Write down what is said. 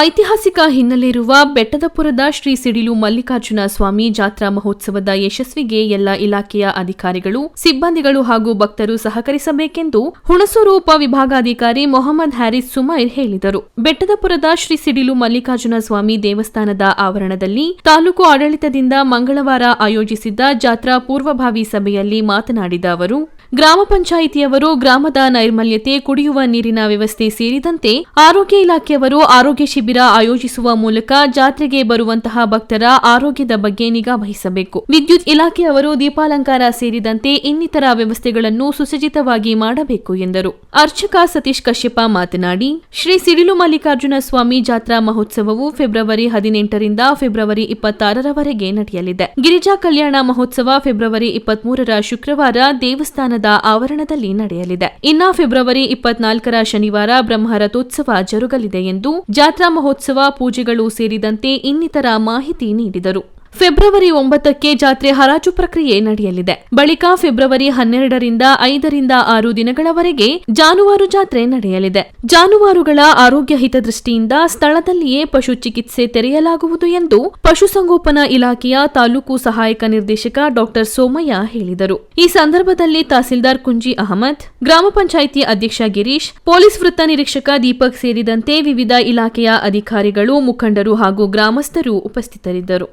ಐತಿಹಾಸಿಕ ಹಿನ್ನೆಲೆಯಿರುವ ಬೆಟ್ಟದಪುರದ ಶ್ರೀ ಸಿಡಿಲು ಮಲ್ಲಿಕಾರ್ಜುನ ಸ್ವಾಮಿ ಜಾತ್ರಾ ಮಹೋತ್ಸವದ ಯಶಸ್ವಿಗೆ ಎಲ್ಲ ಇಲಾಖೆಯ ಅಧಿಕಾರಿಗಳು, ಸಿಬ್ಬಂದಿಗಳು ಹಾಗೂ ಭಕ್ತರು ಸಹಕರಿಸಬೇಕೆಂದು ಹುಣಸೂರು ಉಪವಿಭಾಗಾಧಿಕಾರಿ ಮೊಹಮ್ಮದ್ ಹ್ಯಾರಿಸ್ ಸುಮೈರ್ ಹೇಳಿದರು. ಬೆಟ್ಟದಪುರದ ಶ್ರೀ ಸಿಡಿಲು ಮಲ್ಲಿಕಾರ್ಜುನ ಸ್ವಾಮಿ ದೇವಸ್ಥಾನದ ಆವರಣದಲ್ಲಿ ತಾಲೂಕು ಆಡಳಿತದಿಂದ ಮಂಗಳವಾರ ಆಯೋಜಿಸಿದ್ದ ಜಾತ್ರಾ ಪೂರ್ವಭಾವಿ ಸಭೆಯಲ್ಲಿ ಮಾತನಾಡಿದ ಅವರು, ಗ್ರಾಮ ಪಂಚಾಯಿತಿಯವರು ಗ್ರಾಮದ ನೈರ್ಮಲ್ಯತೆ ಕುಡಿಯುವ ನೀರಿನ ವ್ಯವಸ್ಥೆ ಸೇರಿದಂತೆ ಆರೋಗ್ಯ ಇಲಾಖೆಯವರು ಆರೋಗ್ಯ ಶಿಬಿರ ಆಯೋಜಿಸುವ ಮೂಲಕ ಜಾತ್ರೆಗೆ ಬರುವಂತಹ ಭಕ್ತರ ಆರೋಗ್ಯದ ಬಗ್ಗೆ ನಿಗಾ ವಹಿಸಬೇಕು. ವಿದ್ಯುತ್ ಇಲಾಖೆಯವರು ದೀಪಾಲಂಕಾರ ಸೇರಿದಂತೆ ಇನ್ನಿತರ ವ್ಯವಸ್ಥೆಗಳನ್ನು ಸುಸಜ್ಜಿತವಾಗಿ ಮಾಡಬೇಕು ಎಂದರು. ಅರ್ಚಕ ಸತೀಶ್ ಕಶ್ಯಪ ಮಾತನಾಡಿ, ಶ್ರೀ ಸಿಡಿಲು ಮಲ್ಲಿಕಾರ್ಜುನ ಸ್ವಾಮಿ ಜಾತ್ರಾ ಮಹೋತ್ಸವವು ಫೆಬ್ರವರಿ ಹದಿನೆಂಟರಿಂದ ಫೆಬ್ರವರಿ ಇಪ್ಪತ್ತಾರರವರೆಗೆ ನಡೆಯಲಿದೆ. ಗಿರಿಜಾ ಕಲ್ಯಾಣ ಮಹೋತ್ಸವ ಫೆಬ್ರವರಿ ಇಪ್ಪತ್ಮೂರರ ಶುಕ್ರವಾರ ದೇವಸ್ಥಾನದ ಆವರಣದಲ್ಲಿ ನಡೆಯಲಿದೆ. ಇನ್ನ ಫೆಬ್ರವರಿ ಇಪ್ಪತ್ನಾಲ್ಕರ ಶನಿವಾರ ಬ್ರಹ್ಮರಥೋತ್ಸವ ಜರುಗಲಿದೆ ಎಂದು ಜಾತ್ರಾ ಮಹೋತ್ಸವ ಪೂಜೆಗಳು ಸೇರಿದಂತೆ ಇನ್ನಿತರ ಮಾಹಿತಿ ನೀಡಿದರು. ಫೆಬ್ರವರಿ ಒಂಬತ್ತಕ್ಕೆ ಜಾತ್ರೆ ಹರಾಜು ಪ್ರಕ್ರಿಯೆ ನಡೆಯಲಿದೆ. ಬಳಿಕ ಫೆಬ್ರವರಿ ಹನ್ನೆರಡರಿಂದ ಐದರಿಂದ ಆರು ದಿನಗಳವರೆಗೆ ಜಾನುವಾರು ಜಾತ್ರೆ ನಡೆಯಲಿದೆ. ಜಾನುವಾರುಗಳ ಆರೋಗ್ಯ ಹಿತದೃಷ್ಟಿಯಿಂದ ಸ್ಥಳದಲ್ಲಿಯೇ ಪಶು ಚಿಕಿತ್ಸೆ ತೆರೆಯಲಾಗುವುದು ಎಂದು ಪಶುಸಂಗೋಪನಾ ಇಲಾಖೆಯ ತಾಲೂಕು ಸಹಾಯಕ ನಿರ್ದೇಶಕ ಡಾಕ್ಟರ್ ಸೋಮಯ್ಯ ಹೇಳಿದರು. ಈ ಸಂದರ್ಭದಲ್ಲಿ ತಹಸೀಲ್ದಾರ್ ಕುಂಜಿ ಅಹಮದ್, ಗ್ರಾಮ ಪಂಚಾಯಿತಿ ಅಧ್ಯಕ್ಷ ಗಿರೀಶ್, ಪೊಲೀಸ್ ವೃತ್ತ ನಿರೀಕ್ಷಕ ದೀಪಕ್ ಸೇರಿದಂತೆ ವಿವಿಧ ಇಲಾಖೆಯ ಅಧಿಕಾರಿಗಳು, ಮುಖಂಡರು ಹಾಗೂ ಗ್ರಾಮಸ್ಥರು ಉಪಸ್ಥಿತರಿದ್ದರು.